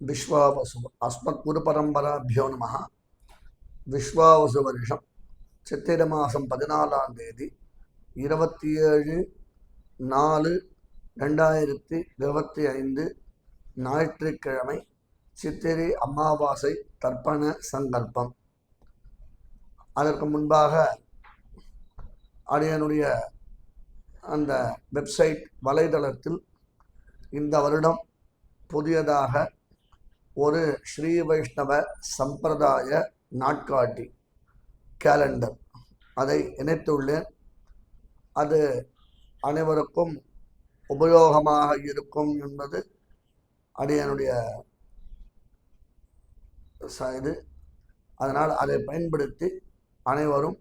விஸ்வாவசு அஸ்மத் குரு பரம்பராபியோ நம விஸ்வாவசு வருஷம் சித்திரை மாதம் பதினாலாம் தேதி இருபத்தி ஏழு நாலு ரெண்டாயிரத்தி இருபத்தி ஐந்து ஞாயிற்றுக்கிழமை சித்திரை அமாவாசை தர்ப்பண சங்கல்பம் அதற்கு முன்பாக அடியனுடைய அந்த வெப்சைட் வலைதளத்தில் இந்த வருடம் புதியதாக ஒரு ஸ்ரீ வைஷ்ணவ சம்பிரதாய நாட்காட்டி கேலண்டர் அதை இணைத்துள்ளேன். அது அனைவருக்கும் உபயோகமாக இருக்கும் என்பது அடியனுடைய இது. அதனால் அதை பயன்படுத்தி அனைவரும்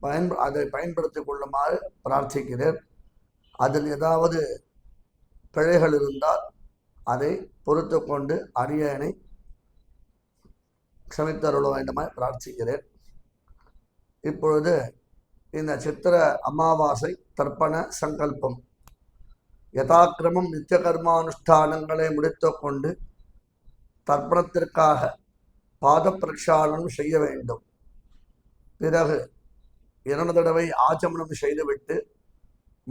பயன்ப அதை பயன்படுத்தி கொள்ளுமாறு பிரார்த்திக்கிறேன். அதில் ஏதாவது பிழைகள் இருந்தால் அதை பொறுத்து கொண்டு அரியணை சமைத்தருள வேண்டுமாய் பிரார்த்திக்கிறேன். இப்பொழுது இந்த சித்திர அமாவாசை தர்ப்பண சங்கல்பம். யதாக்கிரமம் நித்திய கர்மானுஷ்டானங்களை முடித்துக்கொண்டு தர்ப்பணத்திற்காக பாத பிரக்ஷாலனம் செய்ய வேண்டும். பிறகு இரண்டு தடவை ஆச்சமனம் செய்துவிட்டு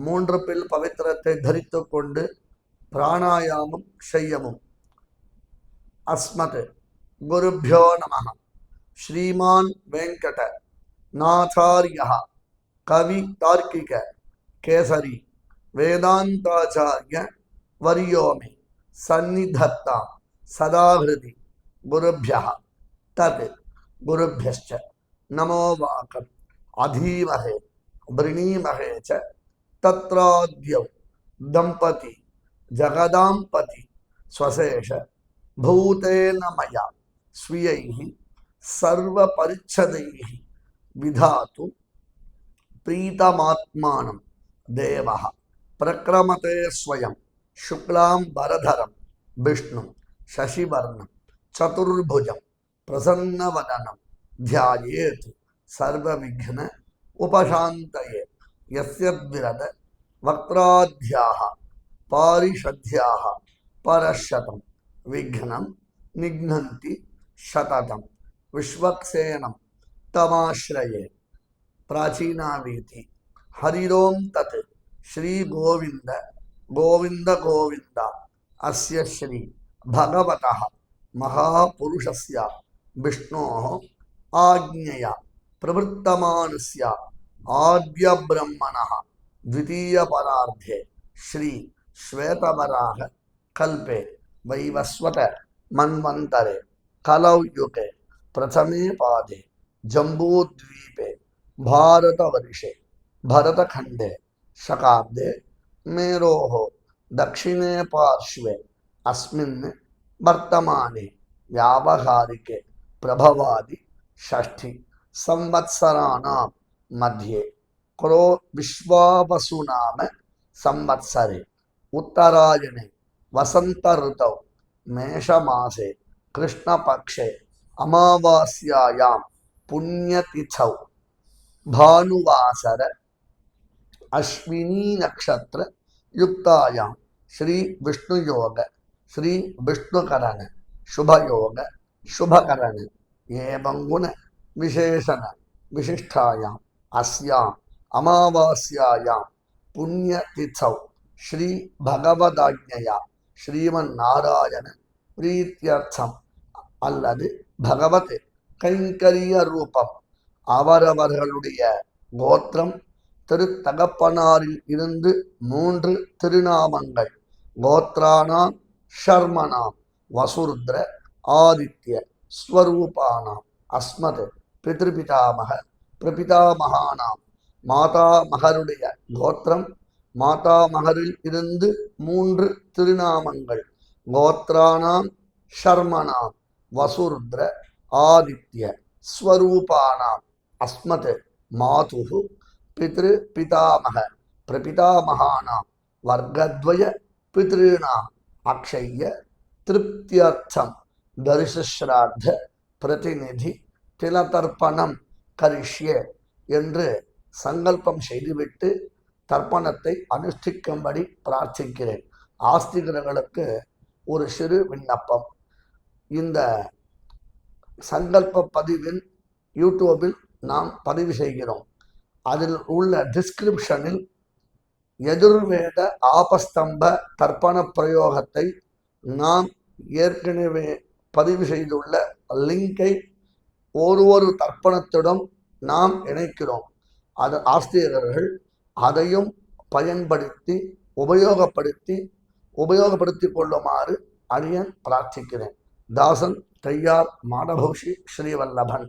மூன்று பில் பவித்திரத்தை தரித்து கொண்டு പ്രാണായാമം ശയ്യമും അസ്മത് ഗുരുഭ്യോ നമ ശ്രീമാൻ വെങ്കട നാഥാര്യ കവി താർക്കിക കേസരി വേദാന്താചാര്യ വര്യോമി സന്നിധത്ത സദാഹൃതി ഗുരുഭ്യ തത് ഗുരുഭ്യശ്ച നമോ വാക്കം അധീമഹേ വൃണീമഹേ ച തത്രാദ്യൗ ദമ്പതി जगदाम्पति स्वशेष भूतेन मया स्वीयैः सर्वपरिच्छदैः विधातु प्रीतमात्मानं देवः प्रक्रमते स्वयं शुक्लां वरधरं विष्णुं शशिवर्णं चतुर्भुजं प्रसन्नवदनं ध्यायेत् सर्वविघ्न उपशान्तये यस्य पारिषद्याः परशतं विघ्नं निघ्नन्ति शततं विश्वक्सेनं तमाश्रये। प्राचीनावीति। हरिरों तत् श्रीगोविन्द, गोविन्द गोविन्द। अस्य श्री भगवतः महापुरुषस्य विष्णोः आज्ञया प्रवृत्तमानस्य आद्यब्रह्मणः द्वितीयपरार्धे श्री श्वेतवराह, कल्पे, वैवस्वत, मन्वन्तरे कलौयुगे प्रथमे पादे, जम्बूद्वीपे, भारतवर्षे, भरतखण्डे शकाब्दे मेरोः, दक्षिणे पार्श्वे, अस्मिन् वर्तमाने, व्यावहारिके, प्रभवादि, षष्ठि संवत्सराणां मध्ये, क्रो विश्वावसु नाम संवत्सरे। उत्तरायणे वसन्त ऋतौ मेषमासे, कृष्णपक्षे, अमावास्यायां, पुण्यतिथौ, भानुवासर अश्विनी नक्षत्र युक्तायां श्री विष्णुयोग श्री विष्णुकरण शुभयोग, शुभकरण, एवं गुण विशेषण विशिष्टायाम् अस्याम् अमावास्यायां, पुण्यतिथौ। ஸ்ரீ பகவதாஜ்யா ஸ்ரீமன் நாராயண பிரீத்தியர்த்தம் அல்லது பகவத் கைங்கரிய ரூபம். அவரவர்களுடைய கோத்திரம் திருத்தகப்பனாரில் இருந்து மூன்று திருநாமங்கள். கோத்ரானாம் ஷர்மனாம் வசுருத்ர ஆதித்ய ஸ்வரூபானாம் அஸ்மத் பிதிருபிதாமக பிரபிதாமகானாம். மாதாமகருடைய கோத்திரம் மாதாமகரில் இருந்து மூன்று திருநாமங்கள். கோத்ரானாம் ஷர்மனாம் வசுருத்ர ஆதித்ய ஸ்வரூபானாம் அஸ்மத் மாதுகு பித்ரு பிதாமக பிரபிதாமகானாம் வர்க்கத்வய பித்ருணாம் அக்ஷய திருப்தியர்த்தம் தரிசஸ்ராத்த பிரதிநிதி திலதர்ப்பணம் கரிஷ்யே என்று சங்கல்பம் செய்துவிட்டு தர்ப்பணத்தை அனுஷ்டிக்கும்படி பிரார்த்திக்கிறேன். ஆஸ்திகர்களுக்கு ஒரு சிறு விண்ணப்பம். இந்த சங்கல்ப பதிவின் யூடியூபில் நாம் பதிவு செய்கிறோம். அதில் உள்ள டிஸ்கிரிப்ஷனில் எதிர்வேத ஆபஸ்தம்ப தர்ப்பண பிரயோகத்தை நாம் ஏற்கனவே பதிவு செய்துள்ள லிங்கை ஒரு ஒரு தர்ப்பணத்துடன் நாம் இணைக்கிறோம். அது ஆஸ்திரியர்கள் அதையும் பயன்படுத்தி உபயோகப்படுத்தி உபயோகப்படுத்தி கொள்ளுமாறு அடியன் பிரார்த்திக்கிறேன். தாசன் தையார் மாடபூஷி ஸ்ரீவல்லபன்.